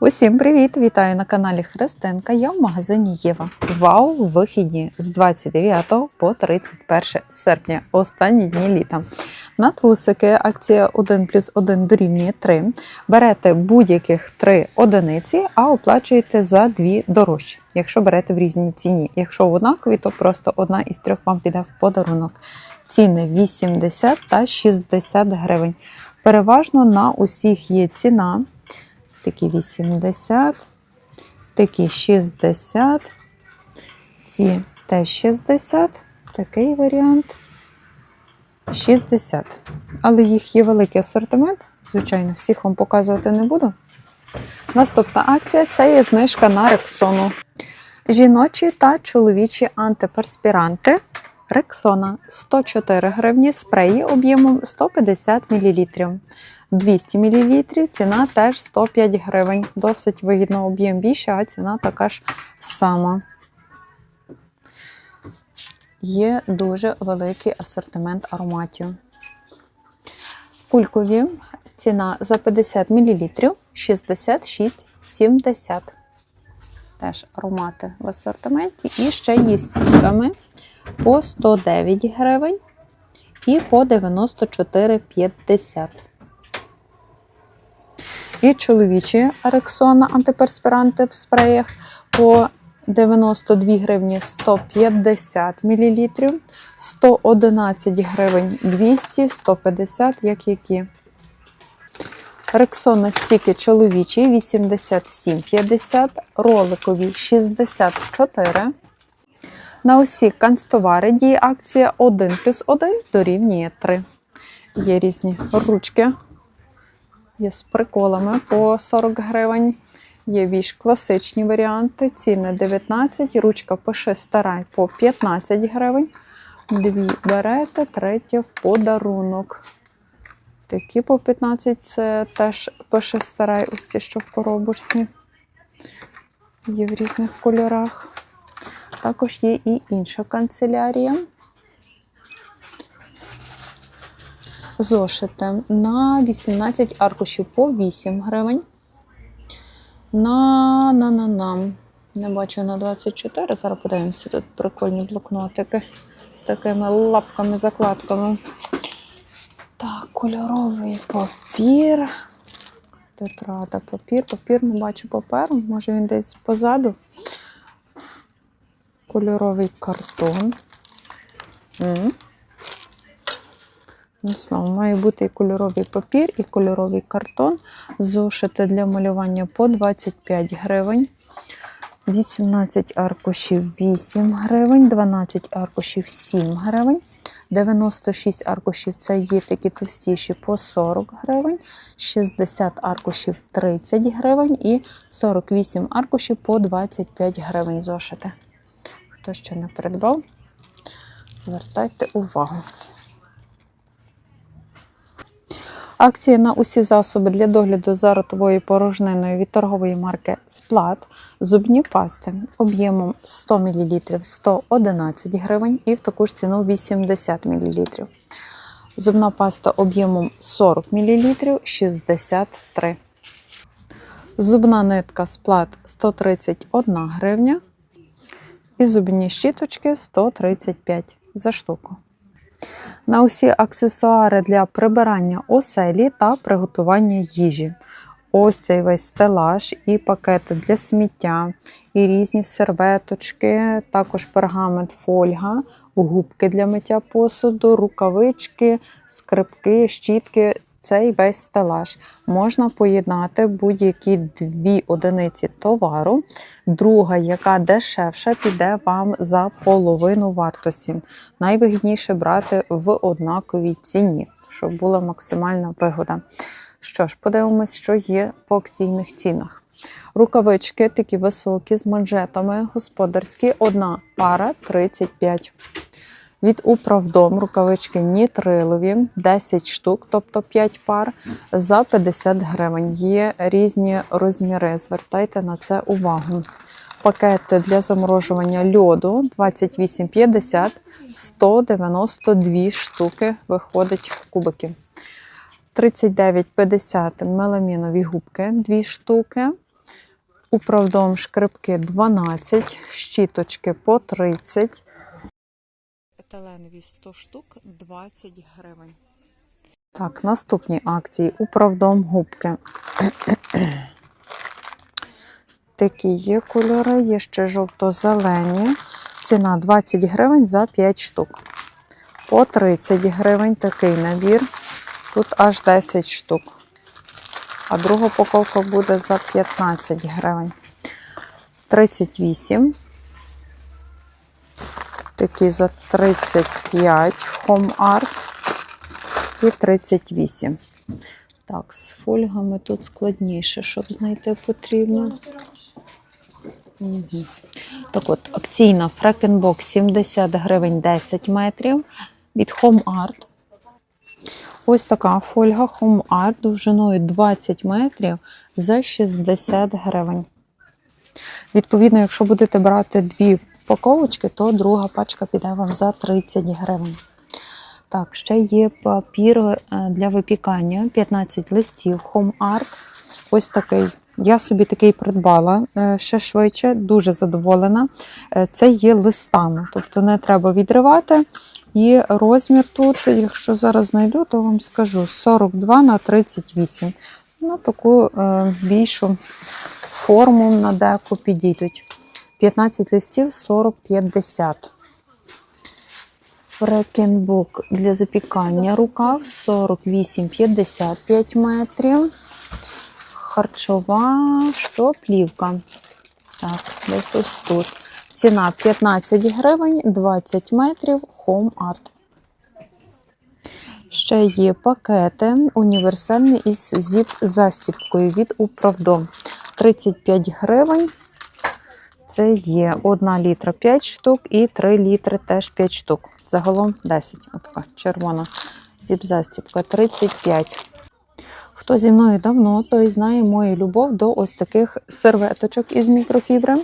Усім привіт! Вітаю на каналі Христинка. Я в магазині Єва. Вау! Вихідні з 29 по 31 серпня, останні дні літа. На трусики акція 1 плюс 1 дорівнює 3. Берете будь-яких 3 одиниці, а оплачуєте за 2 дорожче, якщо берете в різній ціні. Якщо однакові, то просто одна із трьох вам піде в подарунок. Ціни 80 та 60 гривень. Переважно на усіх є ціна такі 80, такі 60, ці теж 60, такий варіант 60. Але їх є великий асортимент. Звичайно, всіх вам показувати не буду. Наступна акція це є знижка на рексону. Жіночі та чоловічі антиперспіранти. Рексона 104 гривні, спреї об'ємом 150 мл. 200 мл, ціна теж 105 гривень. Досить вигідно об'єм більше, а ціна така ж сама. Є дуже великий асортимент ароматів. Кулькові ціна за 50 мл 66,70. Теж аромати в асортименті. І ще є стіками по 109 гривень і по 94,50. І чоловічі Рексона антиперспіранти в спреях по 92 гривні 150 мл, 111 гривень 200, 150, як які. Рексона стіки чоловічі 87,50, роликові 64. На усі канцтовари діє акція 1 плюс 1 дорівнює 3. Є різні ручки. Є з приколами по 40 гривень. Є більш класичні варіанти. Ціни 19, ручка пише старай по 15 гривень. Дві берете, третя в подарунок. Такі по 15 це теж пише старай, ось ці, що в коробочці. Є в різних кольорах. Також є і інша канцелярія. Зошити на 18 аркушів по 8 гривень. На на на на Не бачу на 24. Зараз подивимося тут прикольні блокнотики з такими лапками-закладками. Так, кольоровий папір. Тетрада, папір. Папір не бачу паперу, може він десь позаду. Кольоровий картон. Знову має бути і кольоровий папір, і кольоровий картон. Зошити для малювання по 25 гривень. 18 аркушів 8 гривень, 12 аркушів 7 гривень. 96 аркушів це є такі товстіші по 40 гривень, 60 аркушів 30 гривень і 48 аркушів по 25 гривень зошити. Хто ще не придбав, звертайте увагу. Акції на усі засоби для догляду за ротовою порожниною від торгової марки Сплат, зубні пасти об'ємом 100 мл 111 гривень і в таку ж ціну 80 мл. Зубна паста об'ємом 40 мл 63. Зубна нитка Сплат 131 гривня. І зубні щіточки 135 за штуку. На усі аксесуари для прибирання оселі та приготування їжі. Ось цей весь стелаж, і пакети для сміття, і різні серветочки, також пергамент, фольга, губки для миття посуду, рукавички, скрипки, щітки. Цей весь стелаж можна поєднати будь-які дві одиниці товару. Друга, яка дешевша, піде вам за половину вартості. Найвигідніше брати в однаковій ціні, щоб була максимальна вигода. Що ж, подивимось, що є по акційних цінах. Рукавички такі високі з манжетами, господарські, одна пара 35. Від управдом рукавички нітрилові 10 штук, тобто 5 пар за 50 гривень. Є різні розміри. Звертайте на це увагу. Пакети для заморожування льоду 28,50, 192 штуки виходить в кубики. 39,50 меламінові губки 2 штуки. Управдом шкребки 12, щіточки по 30. Еталенові 100 штук 20 гривень. Так, наступні акції. Управдом губки. Такі є кольори, є ще жовто-зелені. Ціна 20 гривень за 5 штук. По 30 гривень такий набір. Тут аж 10 штук. А друга упаковка буде за 15 гривень. 38. Такі за 35 Home Art і 38. Так, з фольгами тут складніше, щоб знайти потрібно. Угу. Так от, акційна Фрекенбок 70 гривень 10 метрів від Home Art. Ось така фольга Home Art довжиною 20 метрів за 60 гривень. Відповідно, якщо будете брати дві упаковочки, то друга пачка піде вам за 30 гривень. Так, ще є папір е, для випікання 15 листів Home Art. Ось такий. Я собі такий придбала е, ще швидше, дуже задоволена. Е, Це є листами, тобто не треба відривати. І розмір тут, якщо зараз знайду, то вам скажу 42 на 38. Ну, таку більшу форму на деку підійдуть. 15 листів 40-50. Фрекенбук для запікання рукав 48-55 метрів. Харчова що плівка. Так, десь ось тут. Ціна 15 гривень, 20 метрів, Home Art. Ще є пакети універсальні із зіп-застіпкою від Управдом. 35 гривень. Це є 1 літра 5 штук і 3 літри теж 5 штук. Загалом 10. Отака червона зіп-застіпка 35. Хто зі мною давно, той знає мою любов до ось таких серветочок із мікрофібри.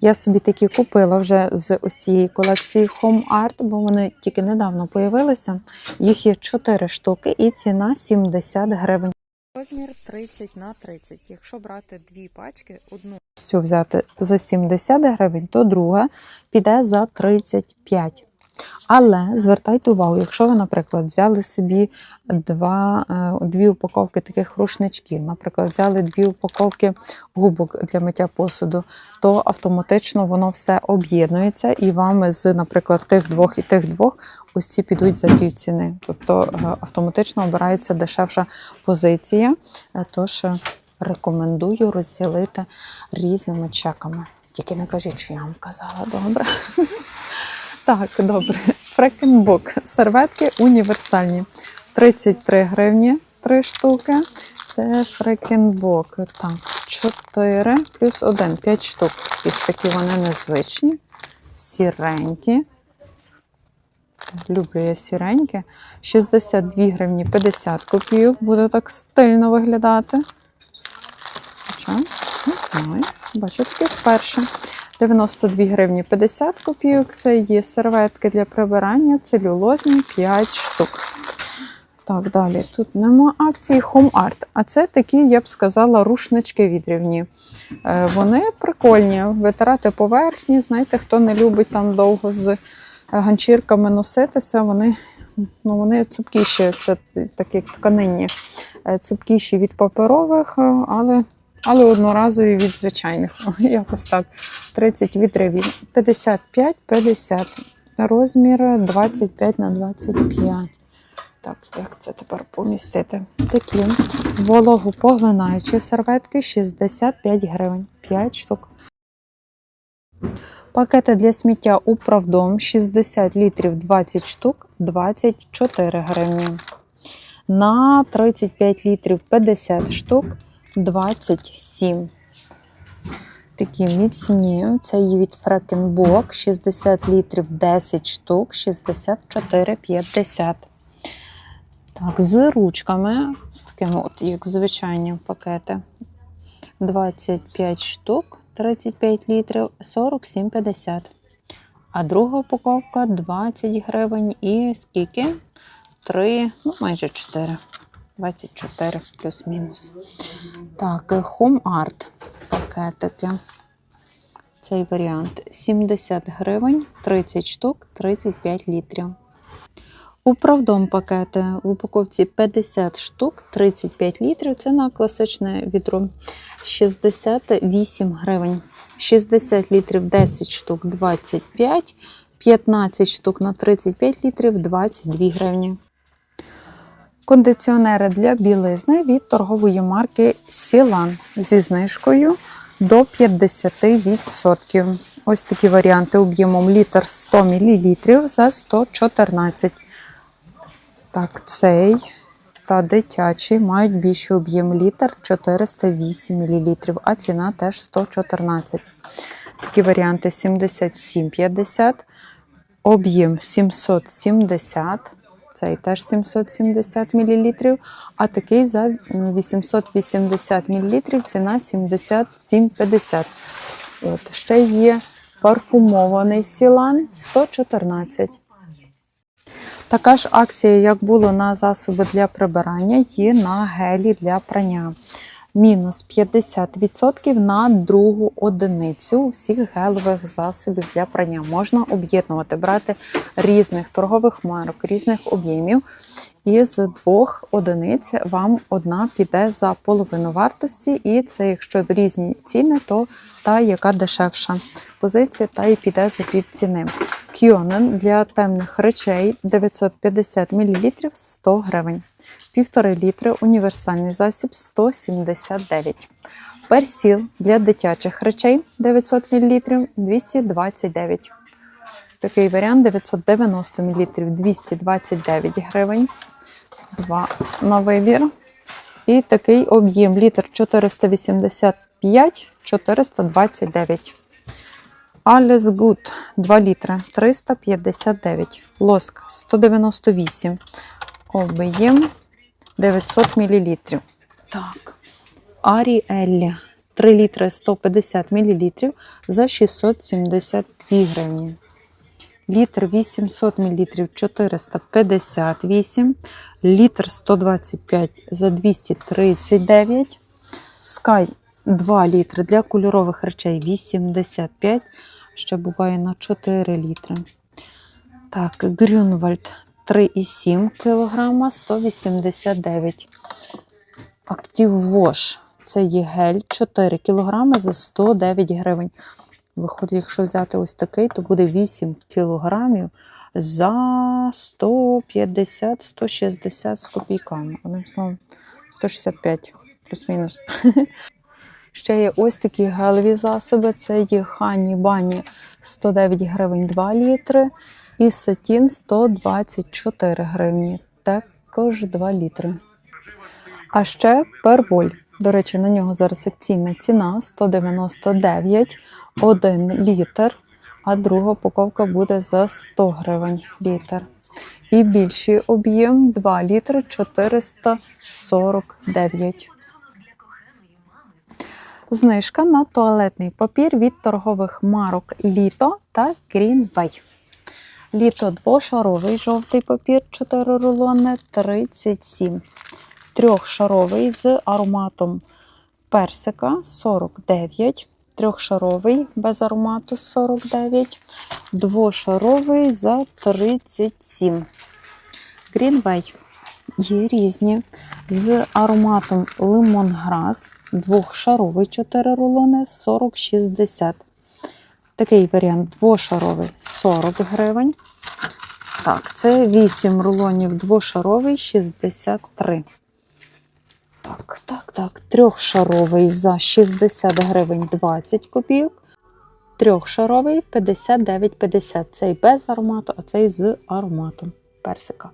Я собі такі купила вже з ось цієї колекції Home Art, бо вони тільки недавно появилися. Їх є 4 штуки і ціна 70 гривень. Розмір 30 на 30. Якщо брати дві пачки, одну цю взяти за 70 гривень, то друга піде за 35. Але звертайте увагу, якщо ви, наприклад, взяли собі два, е, дві упаковки таких рушничків, наприклад, взяли дві упаковки губок для миття посуду, то автоматично воно все об'єднується, і вам з, наприклад, тих двох і тих двох ось ці підуть за півціни. Тобто е, автоматично обирається дешевша позиція. Е, Тож рекомендую розділити різними чеками. Тільки не кажіть, що я вам казала, добре? Так, добре. Фрекенбук. Серветки універсальні. 33 гривні 3 штуки. Це фрекенбук. Так, 4 плюс 1, 5 штук. Ось такі вони незвичні. Сіренькі. Люблю я сіренькі. 62 гривні 50 копійок. Буде так стильно виглядати. Хоча, не знаю. Бачу, таке вперше. 92 гривні 50 копійок. Це є серветки для прибирання, целюлозні 5 штук. Так, далі. Тут нема акції Home Art. А це такі, я б сказала, рушнички відрівні. Е, Вони прикольні. Витирати поверхні. Знаєте, хто не любить там довго з ганчірками носитися, вони, ну, вони цупкіші, це такі тканинні, е, цупкіші від паперових, е, але але одноразові від звичайних. Якось так. 30 вітрів, 55-50. Розмір 25 на 25. Так, як це тепер помістити? Такі вологопоглинаючі серветки 65 гривень, 5 штук. Пакети для сміття управдом 60 літрів 20 штук, 24 гривні. На 35 літрів 50 штук, 27. Такі міцні. Це є від Фрекенбок 60 літрів 10 штук, 64,50. Так, з ручками, з такими, от, як звичайні пакети. 25 штук, 35 літрів, 47,50. А друга упаковка 20 гривень і скільки? 3, ну майже 4. 24 плюс-мінус. Так, Home Art пакетики. Цей варіант 70 гривень, 30 штук, 35 літрів. Управдом пакети в упаковці 50 штук, 35 літрів. Це на класичне відро 68 гривень. 60 літрів 10 штук 25, 15 штук на 35 літрів 22 гривні. Кондиціонери для білизни від торгової марки Сілан зі знижкою до 50%. Ось такі варіанти об'ємом літр 100 мл за 114. Так, цей та дитячий мають більший об'єм літр 408 мл, а ціна теж 114. Такі варіанти 77,50, об'єм 770, цей теж 770 мл, а такий за 880 мл, ціна 77,50. От, ще є парфумований сілан 114. Така ж акція, як було на засоби для прибирання, є на гелі для прання. Мінус 50% на другу одиницю всіх гелевих засобів для прання. Можна об'єднувати, брати різних торгових марок, різних об'ємів. І з двох одиниць вам одна піде за половину вартості, і це, якщо в різні ціни, то та, яка дешевша позиція, та і піде за півціни. Кьонен для темних речей 950 мл 100 гривень. 1,5 літри універсальний засіб 179. Персіл для дитячих речей 900 мл 229. Такий варіант 990 мл 229 гривень. Два на вибір. І такий об'єм літр 485 429. Alles Good 2 літри 359. Лоск 198. Об'єм 900 мл. Так. Аріелля 3 літри 150 мл за 672 гривні. Літр 800 мл 458, літр 125 за 239, Sky 2 літри для кольорових речей 85, ще буває на 4 літри. Так, Грюнвальд 3,7 кг 189. Актив Wash це є гель 4 кг за 109 гривень. Виходить, якщо взяти ось такий, то буде 8 кілограмів за 150-160 з копійками. Одним словом, 165 плюс-мінус. Ще є ось такі гелеві засоби. Це є Хані Бані 109 гривень 2 літри. І Сатін 124 гривні. Також 2 літри. А ще перволь. До речі, на нього зараз акційна ціна 199 1 літр, а друга упаковка буде за 100 гривень літр. І більший об'єм 2 літри 449. Знижка на туалетний папір від торгових марок Літо та Greenway. Літо двошаровий жовтий папір 4 рулони 37. Трьохшаровий з ароматом персика 49. Трьохшаровий без аромату 49. Двошаровий за 37. Greenway. Є різні. З ароматом лимонграс. Двохшаровий 4 рулони 40-60. Такий варіант двошаровий 40 гривень. Так, це 8 рулонів двошаровий 63. Так, так, так. Трьохшаровий за 60 гривень 20 копійок. Трьохшаровий 59,50. Цей без аромату, а цей з ароматом персика.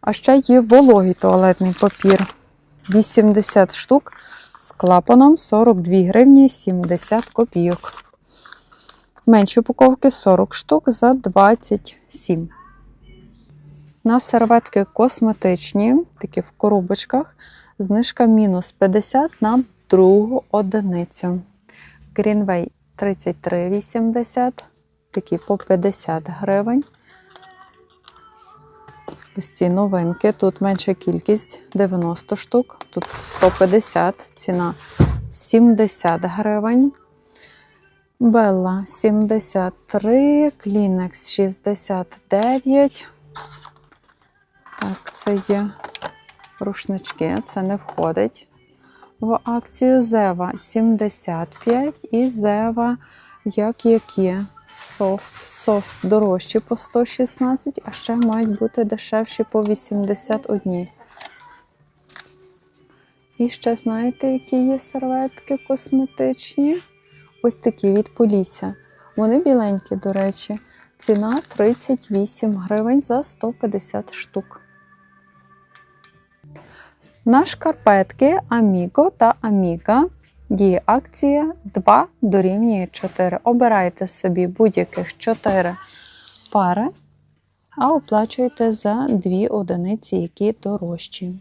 А ще є вологий туалетний папір. 80 штук з клапаном 42 гривні 70 копійок. Менші упаковки 40 штук за 27. На серветки косметичні, такі в коробочках. Знижка мінус 50 на другу одиницю. Greenway 33,80, такі по 50 гривень. Ось ці новинки. Тут менша кількість 90 штук, тут 150, ціна 70 гривень. Белла 73, Клінекс 69. Так, це є рушнички, це не входить в акцію. Зева 75 і Зева, як які. Софт. Софт дорожчі по 116, а ще мають бути дешевші по 81. І ще знаєте, які є серветки косметичні? Ось такі від Полісся. Вони біленькі, до речі. Ціна 38 гривень за 150 штук. На шкарпетки Amigo та Amiga діє акція 2 дорівнює 4. Обирайте собі будь-яких 4 пари, а оплачуєте за 2 одиниці, які дорожчі.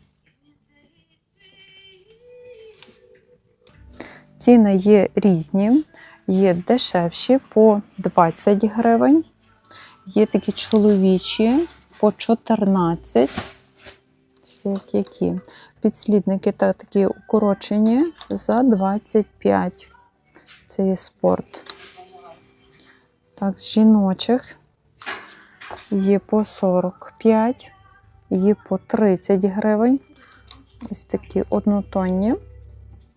Ціни є різні, є дешевші по 20 гривень, є такі чоловічі по 14. Ось як які. Підслідники та такі укорочені за 25. Це є спорт. Так, з жіночих є по 45, є по 30 гривень. Ось такі однотонні,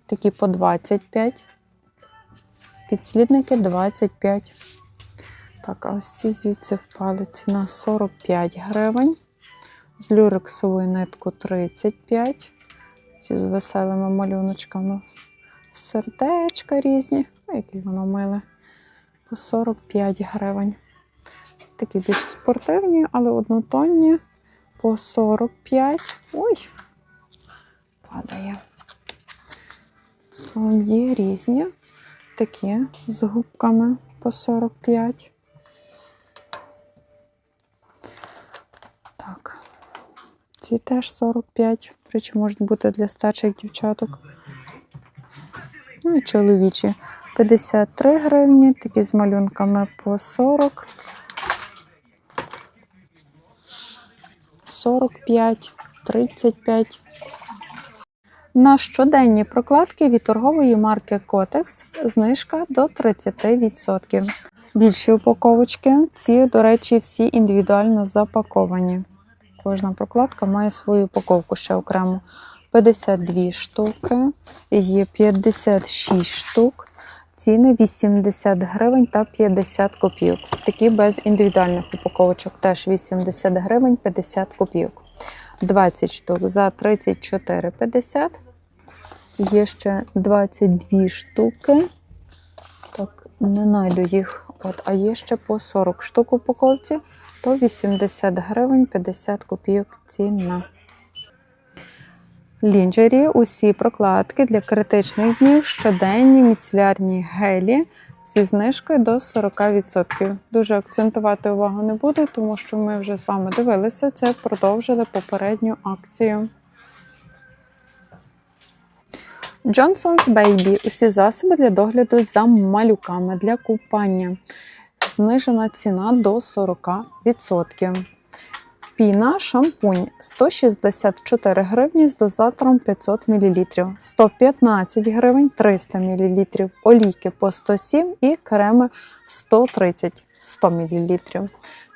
такі по 25. Підслідники 25. Так, а ось ці звідси впали ціна 45 гривень. З люрексовою нитку 35. Ці з веселими малюночками. Сердечка різні. Які воно миле. По 45 гривень. Такі більш спортивні, але однотонні. По 45. Ой, падає. Словом, є різні. Такі з губками по 45. Так. Ці теж 45, причому можуть бути для старших дівчаток. Ну і чоловічі 53 гривні, такі з малюнками по 40. 45, 35. На щоденні прокладки від торгової марки Kotex знижка до 30%. Більші упаковочки, ці, до речі, всі індивідуально запаковані. Кожна прокладка має свою упаковку ще окремо. 52 штуки, є 56 штук, ціни 80 гривень та 50 копійок. Такі без індивідуальних упаковочок теж 80 гривень 50 копійок. 20 штук за 34,50. Є ще 22 штуки. Так, не знайду їх. От, а є ще по 40 штук упаковці, то 80 гривень 50 копійок ціна. Лінджері усі прокладки для критичних днів, щоденні міцелярні гелі зі знижкою до 40%. Дуже акцентувати увагу не буду, тому що ми вже з вами дивилися це, продовжили попередню акцію. Johnson's Baby усі засоби для догляду за малюками для купання. Знижена ціна до 40%. Піна шампунь 164 гривні з дозатором 500 мл, 115 гривень 300 мл, олійки по 107 і креми 130 100 мл.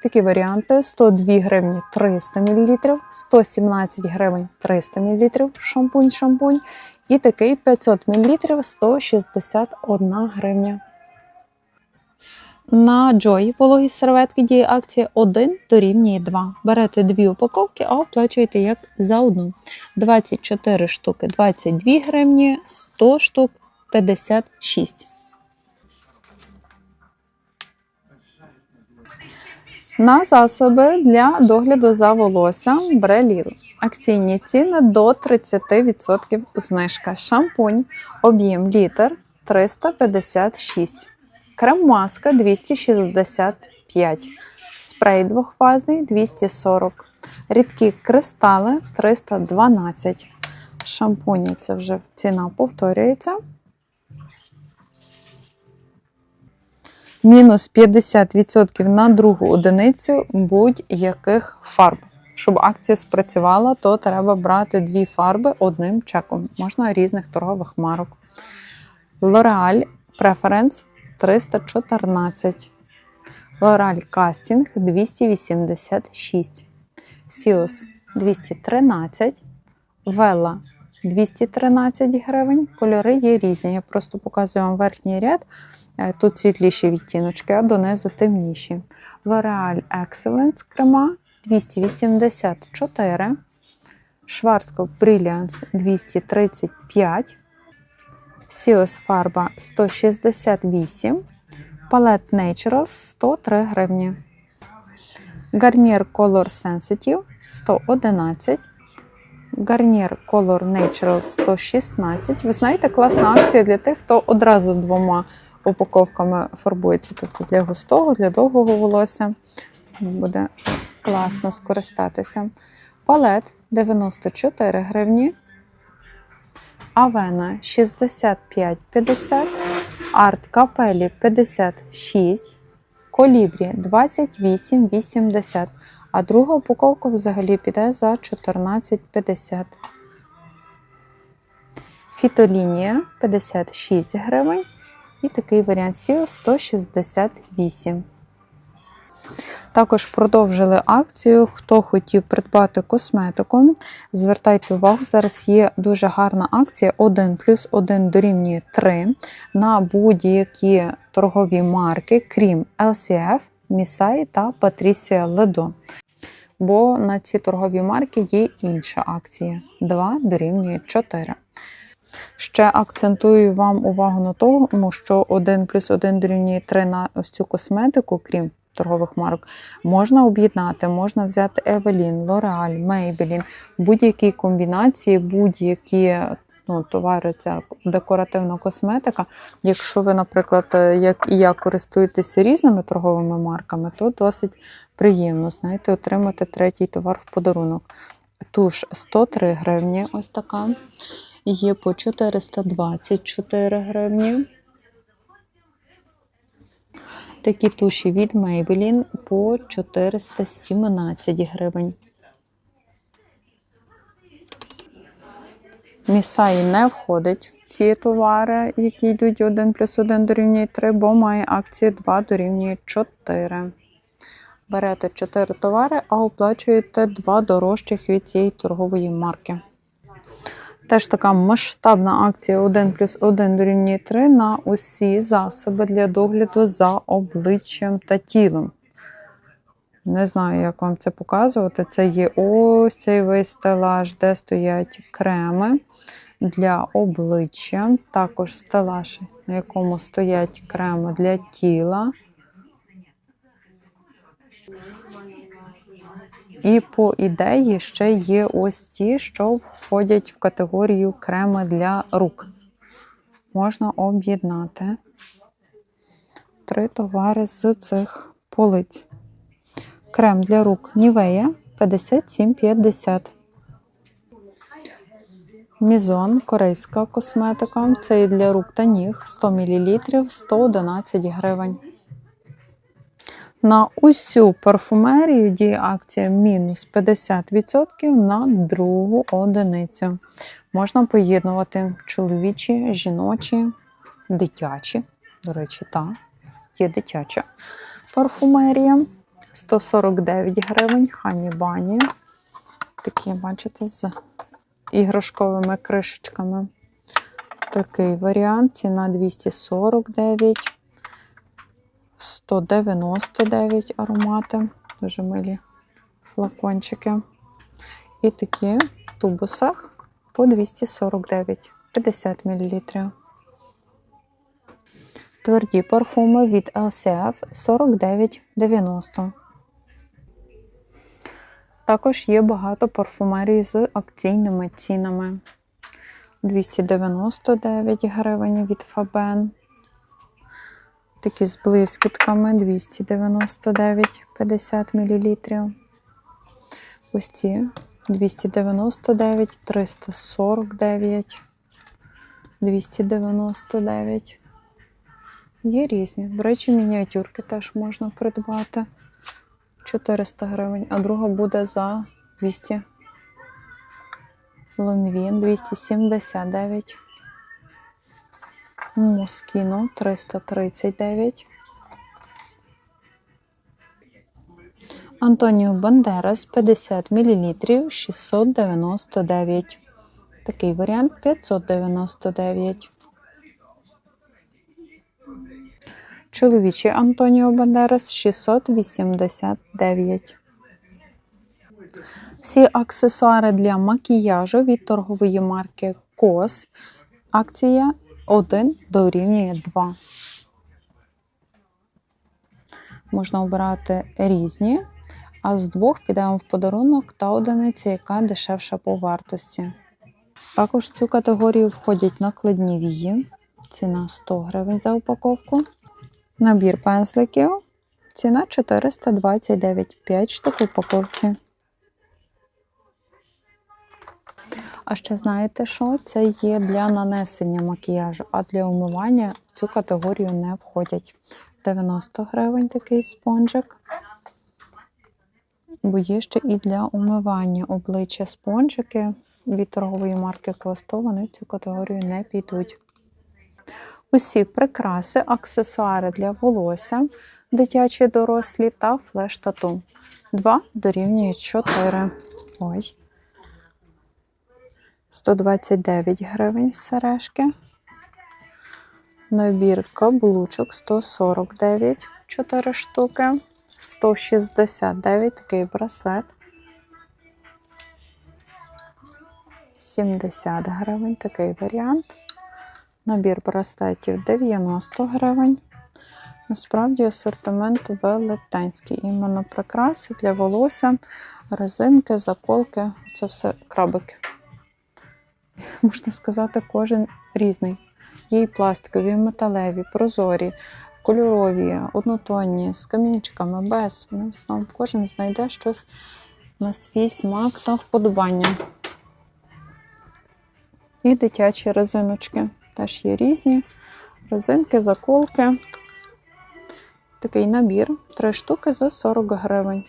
Такі варіанти: 102 гривні 300 мл, 117 гривень 300 мл шампунь-шампунь. І такий 500 мл 161 гривня. На Joy вологі серветки діє акція 1 дорівнює 2. Берете дві упаковки, а оплачуєте як за одну. 24 штуки 22 гривні, 100 штук 56. На засоби для догляду за волоссям Бреліл. Акційні ціни до 30% знижка. Шампунь, об'єм літр 356. Крем-маска 265. Спрей двохфазний 240. Рідкі кристали 312. Шампуні це вже ціна повторюється. Мінус 50% на другу одиницю будь-яких фарб. Щоб акція спрацювала, то треба брати дві фарби одним чеком. Можна різних торгових марок. L'Oreal Preference 314. L'Oreal Casting 286. Сіос 213. Вела 213 гривень. Кольори є різні. Я просто показую вам верхній ряд. Е, Тут світліші відтіночки, а донизу темніші. L'Oreal Excellence крема 284. Schwarzkopf Brilliance 235. Сіос фарба 168. Palette Naturals 103 гривні. Garnier Color Sensitive 111. Garnier Color Naturals 116. Ви знаєте, класна акція для тих, хто одразу двома упаковками фарбується. Тобто для густого, для довгого волосся. Буде класно скористатися. Палет 94 гривні. Авена 65,50. Арт Капелі 56. Колібрі 28,80. А друга упаковка взагалі піде за 14,50. Фітолінія 56 гривень. І такий варіант Сіо 168. Також продовжили акцію. Хто хотів придбати косметику, звертайте увагу, зараз є дуже гарна акція 1 плюс 1 дорівнює 3 на будь-які торгові марки, крім LCF, Місай та Patricia Ledo. Бо на ці торгові марки є інша акція 2 дорівнює 4. Ще акцентую вам увагу на тому, що 1 плюс 1 дорівнює 3 на ось цю косметику, крім торгових марок, можна об'єднати, можна взяти Evelyn, L'Oreal, Maybelline, будь-які комбінації, будь-які ну, товари, ця декоративна косметика. Якщо ви, наприклад, як і я користуєтеся різними торговими марками, то досить приємно знаєте, отримати третій товар в подарунок. Туш 103 гривні, ось така. Є по 424 гривні. Такі туші від Maybelline по 417 гривень. Місай не входить в ці товари, які йдуть 1 плюс 1 дорівнює 3, бо має акції 2 дорівнює 4. Берете 4 товари, а оплачуєте 2 дорожчих від цієї торгової марки. Теж така масштабна акція 1 плюс 1 дорівнює 3 на усі засоби для догляду за обличчям та тілом. Не знаю, як вам це показувати. Це є ось цей весь стелаж, де стоять креми для обличчя. Також стелаж, на якому стоять креми для тіла. І по ідеї ще є ось ті, що входять в категорію креми для рук. Можна об'єднати три товари з цих полиць. Крем для рук Нівея 57,50. Мізон, корейська косметика. Це і для рук та ніг 100 мл 111 гривень. На усю парфумерію діє акція мінус 50% на другу одиницю. Можна поєднувати чоловічі, жіночі, дитячі. До речі, так, є дитяча парфумерія. 149 гривень, хані бані. Такі, бачите, з іграшковими кришечками. Такий варіант. Ціна 249. 199 аромати, дуже милі флакончики. І такі в тубусах по 249, 50 мл. Тверді парфуми від LCF 49,90. Також є багато парфумерій з акційними цінами. 299 гривень від Faben. Такі з блискітками 299 50 мл. Ось ці 299, 349, 299. Є різні. До речі, мініатюрки теж можна придбати. 400 гривень, а друга буде за 200. Лонвін 279. Москіно 339. Антоніо Бандерас 50 мл 699. Такий варіант 599. Чоловічий Антоніо Бандерас 689. Всі аксесуари для макіяжу від торгової марки COS. Акція 1 дорівнює 2. Можна обирати різні, а з двох піде вам в подарунок та одиниця, яка дешевша по вартості. Також в цю категорію входять накладні вії. Ціна 100 гривень за упаковку. Набір пензликів. Ціна 429, 5 штук в упаковці. А ще знаєте що? Це є для нанесення макіяжу, а для умивання в цю категорію не входять. 90 гривень такий спонжик. Бо є ще і для умивання обличчя спонжики від торгової марки Косто, вони в цю категорію не підуть. Усі прикраси, аксесуари для волосся, дитячі дорослі та флеш-тату. 2 дорівнює 4. Ой. 129 гривень сережки. Набір каблучок 149, 4 штуки. 169 такий браслет. 70 гривень такий варіант. Набір браслетів 90 гривень. Насправді асортимент велетенський. Іменно прикраси для волосся, резинки, заколки це все крабики. Можна сказати, кожен різний. Є і пластикові, і металеві, прозорі, кольорові, однотонні, з камінчиками, без. Ну, кожен знайде щось на свій смак та вподобання. І дитячі резиночки. Теж є різні. Резинки, заколки. Такий набір. Три штуки за 40 гривень.